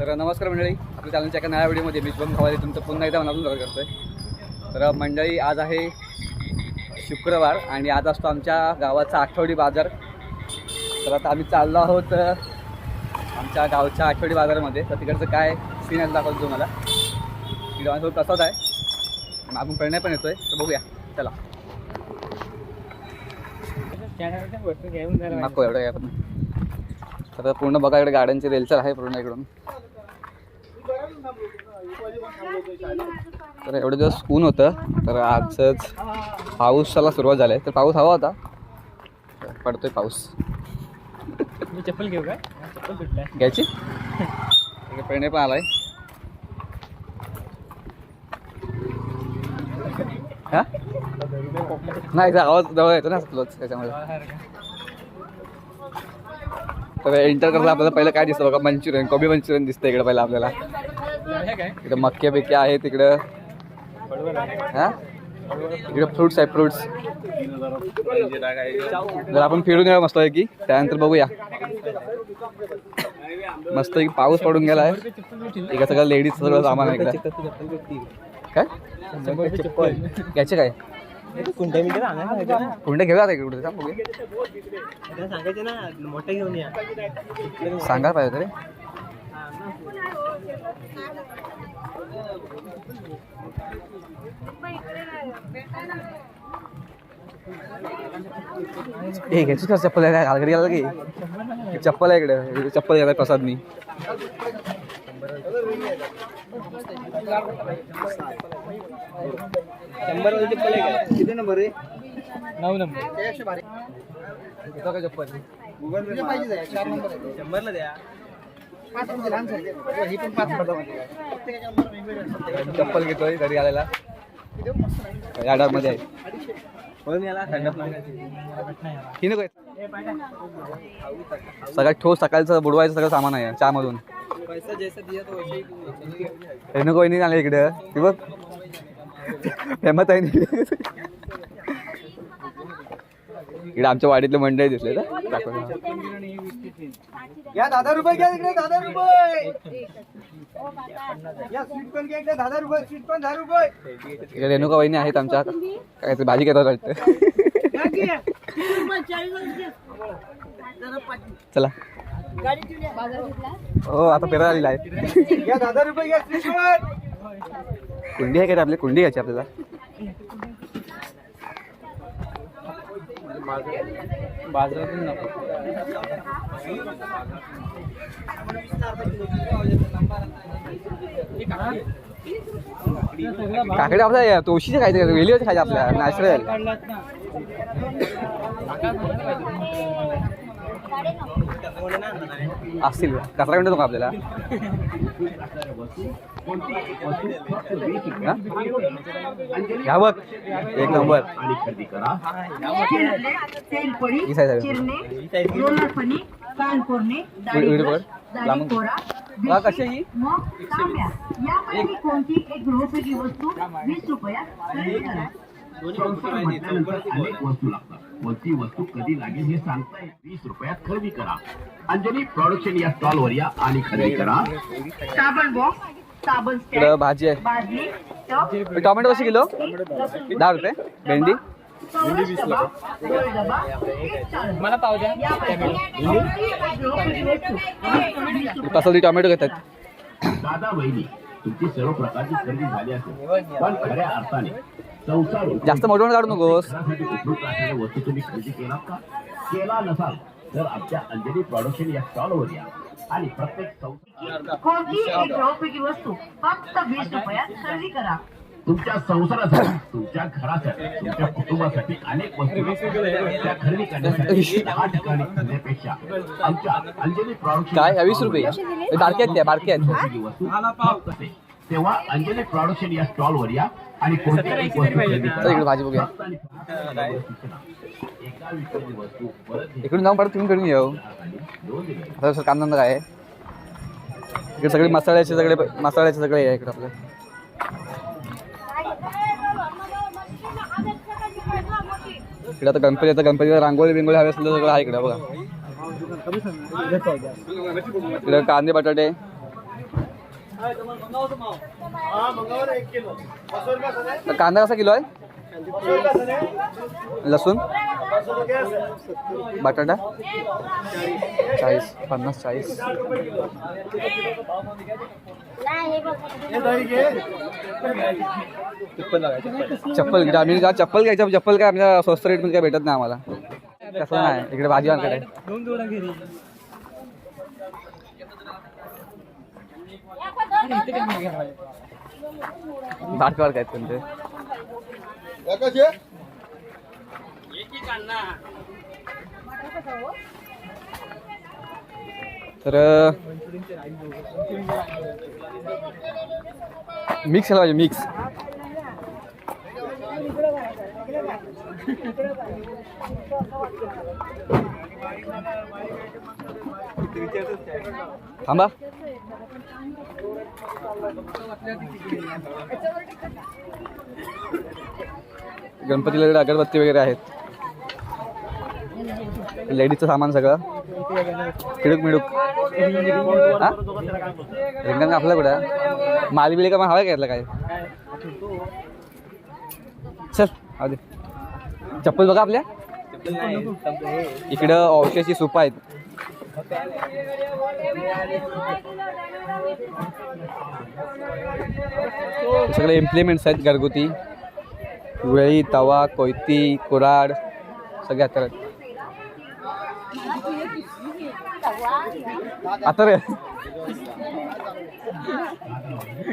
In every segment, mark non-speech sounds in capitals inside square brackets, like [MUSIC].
तर नमस्कार मंडळी आपल्या चॅनलच्या एका नव्या व्हिडिओमध्ये मी शुभम खवाले तुमचं पुन्हा एकदा मनातून स्वागत करतोय. तर मंडळी आज आहे शुक्रवार आणि आज असतो आमच्या गावाचा आठवडी बाजार. तर आता आम्ही चाललो आहोत आमच्या गावच्या आठवडी बाजारामध्ये. तर तिकडचं काय सीन आहे दाखवतो तुम्हाला. तिकडे माझ्यासोबत प्रसाद आहे. मागून प्रणय पण येतोय तर बघूया. चला. नको एवढं पण. तर पूर्ण बघा इकडे गाड्यांची रेलचल आहे पूर्ण इकडून. तर एवढे दिवस ऊन होतं. तर आजच पाऊसाला सुरुवात झाली तर पाऊस हवा होता. पडतोय पाऊस. मी चप्पल घेऊ काय घ्यायची? [LAUGHS] प्रणय पण आलाय. हा? नाही आवाज जवळ येतो ना त्याच्यामुळे. तर एंटर करता आपल्याला पहिलं काय दिसतं बघा? मंचुरियन कोबी मंचुरियन दिसतं इकडे पहिलं आपल्याला. इकडे मक्के बिक्के आहे तिकडं हा? इकडे फ्रुट्स आहे फ्रुट्स जर आपण फिरून येऊ मस्त की त्यानंतर बघूया. मस्त की पाऊस पडून गेला आहे इकडे सगळं लेडीज सगळं सामान आहे इकडे. काय? घ्यायचे काय? कोणत्या कुंडे घेऊया आता इकडे सांगायचे ना मोठं घेऊन या. सांगा पाहिजे तरी हे घ्यायची का चप्पल आहे गेला की? ही चप्पल आहे इकडे इकडे चप्पल घ्यायला प्रसादनी शंभर वाली चप्पल आहे किती नंबर आहे? नऊ नंबर. घेतो का चप्पल. शंभरला द्या. चप्पल घेतोय घरी आलेला. मध्ये आहे हो याला थंड नको सगळ्यात ठोस सकाळचं बुडवायचं सगळं सामान आहे चहामधून. पैसा जैसा कोणी आले इकडे. ती बघ. फेमस आहे नी. इकडे आमच्या वाडीतले मंडळी दिसले ना या दादा रुपये घ्या इकडे दादा रुपये. या स्वीट पण घ्या इकडे दादा रुपये स्वीट पण दहा रुपये. इकडे रेणुका वहिनी आहेत आमच्या काय ते भाजी घेतात वाटतं. चला. हो आता पेरा आलेला आहे. या दादा रुपये घ्या स्वीट कुंडी आहे का आपली? कुंडी घ्यायची आपल्याला. बाजारातून नको. काकडे आपल्या तुळशीचे खायचे वेलीवरचे खायचे आपल्या नॅचरल. असतील. कचरा मिळतो का आपल्याला? बघ. एक नंबर. आणि खरेदी करा तेलपडी ही size आहे. चिरणे रोलरपणी कानकोरणे व्हिडिओ वर दाढी लांबून कोरा बघा कशी आहे ही? मग तांब्या. यापैकी कोणती एक गृहोपयोगी वस्तू वीस रुपयात अनेक वस्तू लागतात कोणती वस्तू कधी लागेल हे सांगता येत वीस रुपयात खरेदी करा अंजली प्रोडक्शन या स्टॉल वर या आणि खरेदी करा साबण बॉक्स साबण इकडं भाजी आहे टोमॅटो कशी किलो दहा रुपये भेंडी. मला पाव द्या कसं टोमॅटो घेतात दादा बहिणी तुमची सर्व प्रकारची खरेदी झाली असेल. पण खऱ्या अर्थाने संसार जास्त मोठं मोठं काढू नकोस. घरासाठी उपयुक्त असलेल्या वस्तू तुम्ही खरेदी केला का? केला नसाल तर आमच्या अंजली प्रोडक्शन या स्टॉल वर या. आणि प्रत्येक संसार कोणती एक वस्तू फक्त वीस रुपयात खरेदी करा. तुमच्या संसारासाठी तुमच्या घरासाठी तुमच्या कुटुंबासाठी अनेक वस्तू त्या खरेदी करण्यासाठी दहा ठिकाणी फिरण्यापेक्षा आमच्या अंजली प्रॉडक्ट काय? या वीस रुपये. बारके आहेत त्या बारके आहेत वस्तू फक्त ते. तेव्हा अंजली प्रोडक्शन या स्टॉल वर या आणि कोणतीही एक वस्तू भाजी बघूया. इकडून जाऊन परत तुम्ही फिरून येऊ आता सर कांदा काय आहे. इकडे सगळे मसाल्याचे सगळे मसाल्याचे सगळे आहे इकडे आपलं. इकडे आता गणपती आता गणपतीला रांगोळी बिंगोळी हवे असेल सगळं आहे इकडे बघा. इकडे कांदे बटाटे. तर कांदा कसा किलो आहे? लसूण? बटाटा? चाळीस पन्नास चाळीस. चप्पल ग्रामीण का चप्पल घ्यायचं चप्पल काय आमच्या स्वस्त रेटमध्ये काय भेटत नाही आम्हाला. तसं नाही इकडे भाजी मार्केट काय तुमचे काय कोणते तर मिक्स केला पाहिजे मिक्स थांबा गणपतीला अगरबत्ती वगैरे आहेत. लेडीजचं सामान सगळं. खिडूक मिडूक. हा? रिंगण आपलं कुठं? माली बिली का मग हवा घेतलं काय? चल अरे चप्पल बघा आपल्या. इकडं औषधाची सूप आहेत. सगळे इम्प्लिमेंट्स आहेत घरगुती. वेळी तवा कोयती कुराड सगळे हातात आहेत आता रे.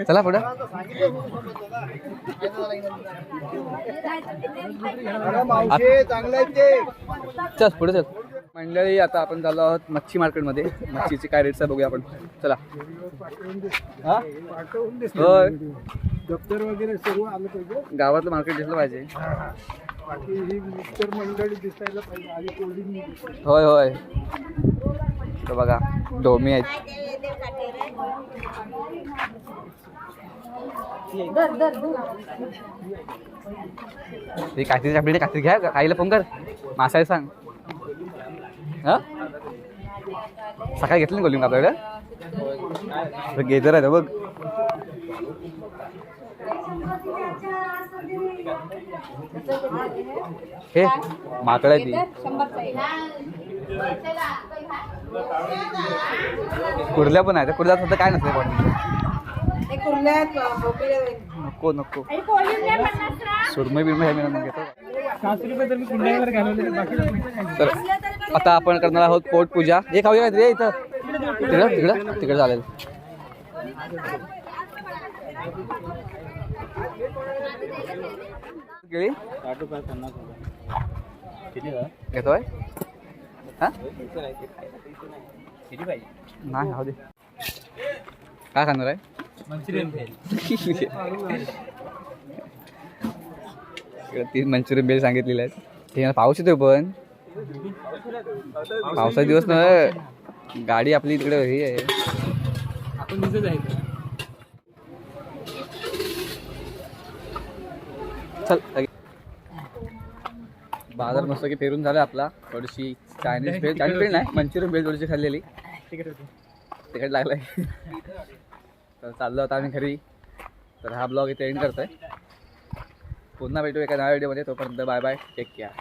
चला पुढं. चल पुढे चल. मंडळी आता आपण चाललो आहोत मच्छी मार्केटमध्ये. मच्छीचे काय रेट्स आहे बघूया आपण. चला. हा? दप्तर वगैरे सर्व आलं पाहिजे. गावातलं मार्केट दिसलं पाहिजे. बाकी ही मिक्सर मंडळी दिसायला पाहिजे. आणि कोल्ड्रिंक होय होय. तर बघा डोमी आहेत. ते काहीतरी आपल्याकडे काहीतरी घ्या. आईला फोन कर. मासाय सांग. हा? सकाळी घेतली ना कोलिंग आपल्याकडे? गेजर आहे बघ. हे माकड आहे ती कुर्ल्या पण आहे कुर्ल्यात फक्त काय नसते पण नको नको. सुरमई बिरमई हे मी घेतो. तर आता आपण करणार आहोत पोट पूजा. हे खाऊया काय हे इथं. तिकडं तिकडं तिकडे चालेल. गेली घेतोय? नाही राहू दे. काय सांगणार आहे? इकडे मंचुरियन बेल सांगितलेले आहे ते पाऊस येतोय पण. पावसाचे दिवस ना गाडी आपली तिकडे हे आहे. चल बाजार मस्त की फिरून झाला आपला. थोडीशी चायनीज भेळ चायनीज भेळ नाही मंचुरियन भेळ थोडीशी खाल्लेली. तिकट लागलाय. तर चाललो आता आम्ही घरी. तर हा ब्लॉग इथे एंड करतोय. पुन्हा भेटू एका नव्या व्हिडिओमध्ये तोपर्यंत बाय बाय टेक केअर